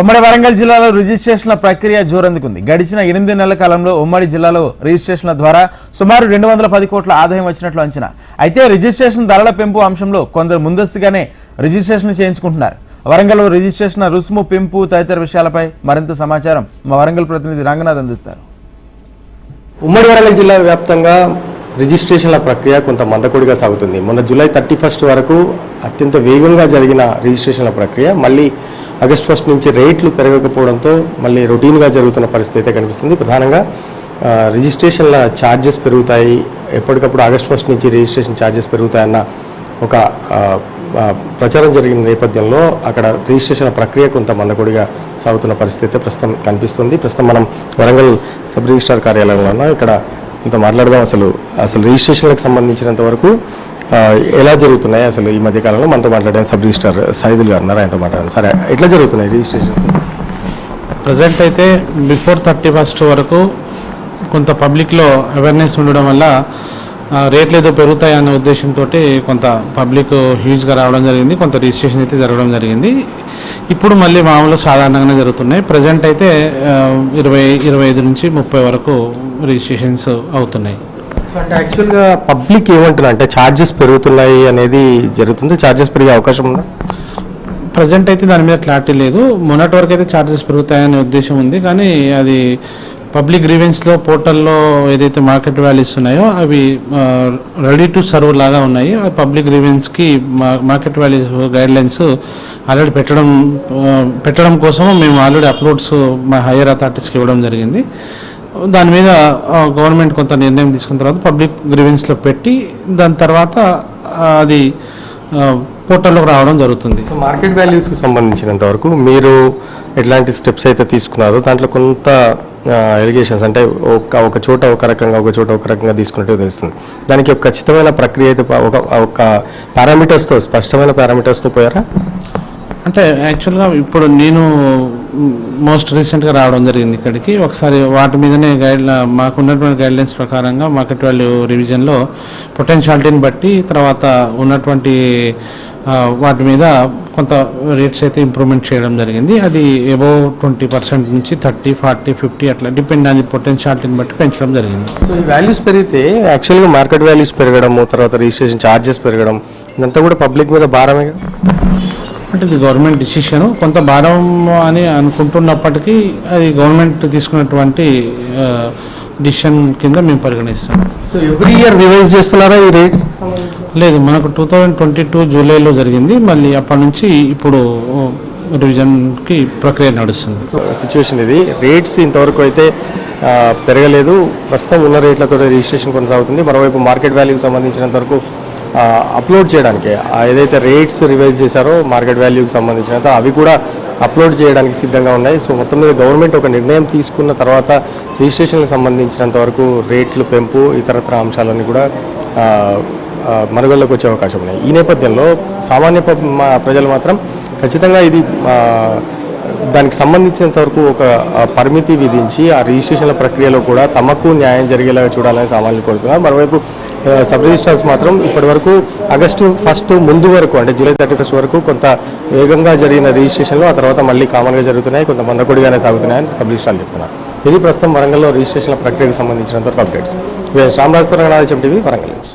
ఉమ్మడి వరంగల్ జిల్లాలో రిజిస్ట్రేషన్ల ప్రక్రియ జోరందుకుంది. గడిచిన ఎనిమిది నెలల కాలంలో ఉమ్మడి జిల్లాలో రిజిస్ట్రేషన్ల ద్వారా సుమారు రెండు వందల పది కోట్ల ఆదాయం వచ్చినట్లు అంచనా. అయితే రిజిస్ట్రేషన్ ధరల పెంపు అంశంలో కొందరు ముందస్తుగానే రిజిస్ట్రేషన్ చేయించుకుంటున్నారు. వరంగల్లో రిజిస్ట్రేషన్ రుసుము పెంపు తదితర విషయాలపై మరింత సమాచారం మా వరంగల్ ప్రతినిధి రంగనాథ్ అందిస్తారు. ఉమ్మడి వరంగల్ జిల్లా వ్యాప్తంగా రిజిస్ట్రేషన్ల ప్రక్రియ కొంత మందకొడిగా సాగుతుంది. మొన్న జూలై థర్టీ ఫస్ట్ వరకు అత్యంత వేగంగా జరిగిన రిజిస్ట్రేషన్ల ప్రక్రియ మళ్ళీ ఆగస్ట్ ఫస్ట్ నుంచి రేట్లు పెరగకపోవడంతో మళ్ళీ రొటీన్గా జరుగుతున్న పరిస్థితి అయితే కనిపిస్తుంది. ప్రధానంగా రిజిస్ట్రేషన్ల ఛార్జెస్ పెరుగుతాయి. ఎప్పటికప్పుడు ఆగస్ట్ ఫస్ట్ నుంచి రిజిస్ట్రేషన్ ఛార్జెస్ పెరుగుతాయన్న ఒక ప్రచారం జరిగిన నేపథ్యంలో అక్కడ రిజిస్ట్రేషన్ ప్రక్రియ కొంత మందకొడిగా సాగుతున్న పరిస్థితి అయితే ప్రస్తుతం కనిపిస్తుంది. ప్రస్తుతం మనం వరంగల్ సబ్ రిజిస్ట్రార్ కార్యాలయంలో ఇక్కడ ఇంత మాట్లాడదాం అసలు. అసలు రిజిస్ట్రేషన్లకు సంబంధించినంత వరకు ఎలా జరుగుతున్నాయి అసలు ఈ మధ్య కాలంలో మనతో మాట్లాడాను సబ్ రిజిస్ట్రార్ సైదులు గారు ఉన్నారు ఆయనతో మాట్లాడాను సరే ఎట్లా జరుగుతున్నాయి రిజిస్ట్రేషన్స్? ప్రజెంట్ అయితే బిఫోర్ థర్టీ ఫస్ట్ వరకు కొంత పబ్లిక్లో అవేర్నెస్ ఉండడం వల్ల రేట్లు ఏదో పెరుగుతాయి అనే ఉద్దేశంతో కొంత పబ్లిక్ హ్యూజ్గా రావడం జరిగింది కొంత రిజిస్ట్రేషన్ అయితే జరగడం జరిగింది. ఇప్పుడు మళ్ళీ మామూలు సాధారణంగానే జరుగుతున్నాయి. ప్రజెంట్ అయితే ఇరవై ఇరవై ఐదు నుంచి ముప్పై వరకు రిజిస్ట్రేషన్స్ అవుతున్నాయి. సో అంటే యాక్చువల్గా పబ్లిక్ ఏమంటున్నారు? అంటే ఛార్జెస్ పెరుగుతున్నాయి అనేది జరుగుతుంది? ఛార్జెస్ పెరిగే అవకాశం ఉందా? ప్రజెంట్ అయితే దాని మీద క్లారిటీ లేదు. మొన్నటి వరకు అయితే ఛార్జెస్ పెరుగుతాయనే ఉద్దేశం ఉంది. కానీ అది పబ్లిక్ గ్రీవెన్స్లో పోర్టల్లో ఏదైతే మార్కెట్ వాల్యూస్ ఉన్నాయో అవి రెడీ టు సర్వ్ లాగా ఉన్నాయి. పబ్లిక్ గ్రీవెన్స్కి market values guidelines already పెట్టడం పెట్టడం కోసం మేము ఆల్రెడీ అప్లోడ్స్ మా హైయర్ అథారిటీస్కి ఇవ్వడం జరిగింది. దాని మీద గవర్నమెంట్ కొంత నిర్ణయం తీసుకున్న తర్వాత పబ్లిక్ గ్రీవెన్స్లో పెట్టి దాని తర్వాత అది పోర్టల్లోకి రావడం జరుగుతుంది. సో మార్కెట్ వాల్యూస్కి సంబంధించినంత వరకు మీరు ఎట్లాంటి స్టెప్స్ అయితే తీసుకున్నారో దాంట్లో కొంత ఎలిగేషన్స్ అంటే ఒక ఒక చోట ఒక రకంగా ఒక చోట ఒక రకంగా తీసుకున్నట్టు తెలుస్తుంది. దానికి ఒక ఖచ్చితమైన ప్రక్రియ అయితే ఒక ఒక పారామీటర్స్తో స్పష్టమైన పారామీటర్స్తో పోయారా? అంటే యాక్చువల్గా ఇప్పుడు నేను మోస్ట్ రీసెంట్గా రావడం జరిగింది ఇక్కడికి. ఒకసారి వాటి మీదనే గైడ్ మాకు ఉన్నటువంటి గైడ్లైన్స్ ప్రకారంగా మార్కెట్ వాల్యూ రివిజన్లో పొటెన్షియాలిటీని బట్టి తర్వాత ఉన్నటువంటి వాటి మీద కొంత రేట్స్ అయితే ఇంప్రూవ్మెంట్ చేయడం జరిగింది. అది అబౌవ్ ట్వంటీ పర్సెంట్ నుంచి థర్టీ ఫార్టీ ఫిఫ్టీ అట్లా డిపెండ్ ఆన్ ది పొటెన్షియాలిటీని బట్టి పెంచడం జరిగింది. సో ఈ వాల్యూస్ పెరిగితే యాక్చువల్గా మార్కెట్ వాల్యూస్ పెరగడము తర్వాత రిజిస్ట్రేషన్ ఛార్జెస్ పెరగడం ఇదంతా కూడా పబ్లిక్ మీద భారమే? అంటే ఇది గవర్నమెంట్ డిసిషన్ కొంత భారం అని అనుకుంటున్నప్పటికీ అది గవర్నమెంట్ తీసుకున్నటువంటి డిసిషన్ కింద మేము పరిగణిస్తాం. సో ఎవ్రీ ఇయర్ రివైజ్ చేస్తున్నారా ఈ రేట్స్ లేదు మనకు టూ థౌజండ్ ట్వంటీ టూ జూలైలో జరిగింది. మళ్ళీ అప్పటి నుంచి ఇప్పుడు రివిజన్కి ప్రక్రియ నడుస్తుంది. సిచ్యువేషన్ ఇది. రేట్స్ ఇంతవరకు అయితే పెరగలేదు. ప్రస్తుతం ఉన్న రేట్లతో రిజిస్ట్రేషన్ కొనసాగుతుంది. మరోవైపు మార్కెట్ వాల్యూకి సంబంధించినంత వరకు అప్లోడ్ చేయడానికి ఏదైతే రేట్స్ రివైజ్ చేశారో మార్కెట్ వాల్యూకి సంబంధించినంత అవి కూడా అప్లోడ్ చేయడానికి సిద్ధంగా ఉన్నాయి. సో మొత్తం మీద గవర్నమెంట్ ఒక నిర్ణయం తీసుకున్న తర్వాత రిజిస్ట్రేషన్కి సంబంధించినంత వరకు రేట్లు పెంపు ఇతరత్ర అంశాలన్నీ కూడా మనుగడలోకి వచ్చే అవకాశం ఉన్నాయి. ఈ నేపథ్యంలో సామాన్య ప్రజలు మాత్రం ఖచ్చితంగా ఇది దానికి సంబంధించినంత వరకు ఒక పరిమితి విధించి ఆ రిజిస్ట్రేషన్ల ప్రక్రియలో కూడా తమకు న్యాయం జరిగేలాగా చూడాలని సామాన్యులు కోరుతున్నారు. మరోవైపు సబ్ రిజిస్ట్రార్స్ మాత్రం ఇప్పటి వరకు ఆగస్టు ఫస్ట్ ముందు వరకు అంటే జూలై థర్టీ ఫస్ట్ వరకు కొంత వేగంగా జరిగిన రిజిస్ట్రేషన్లు ఆ తర్వాత మళ్ళీ కామన్గా జరుగుతున్నాయి కొంత మందకొడిగానే సాగుతున్నాయని సబ్ రిజిస్ట్రార్లు చెప్తున్నారు. ఇది ప్రస్తుతం వరంగల్లో రిజిస్ట్రేషన్ల ప్రక్రియకు సంబంధించినంత వరకు అప్డేట్స్ శ్రామరాజు తెలంగాణ టీవీ వరంగల్ నుంచి.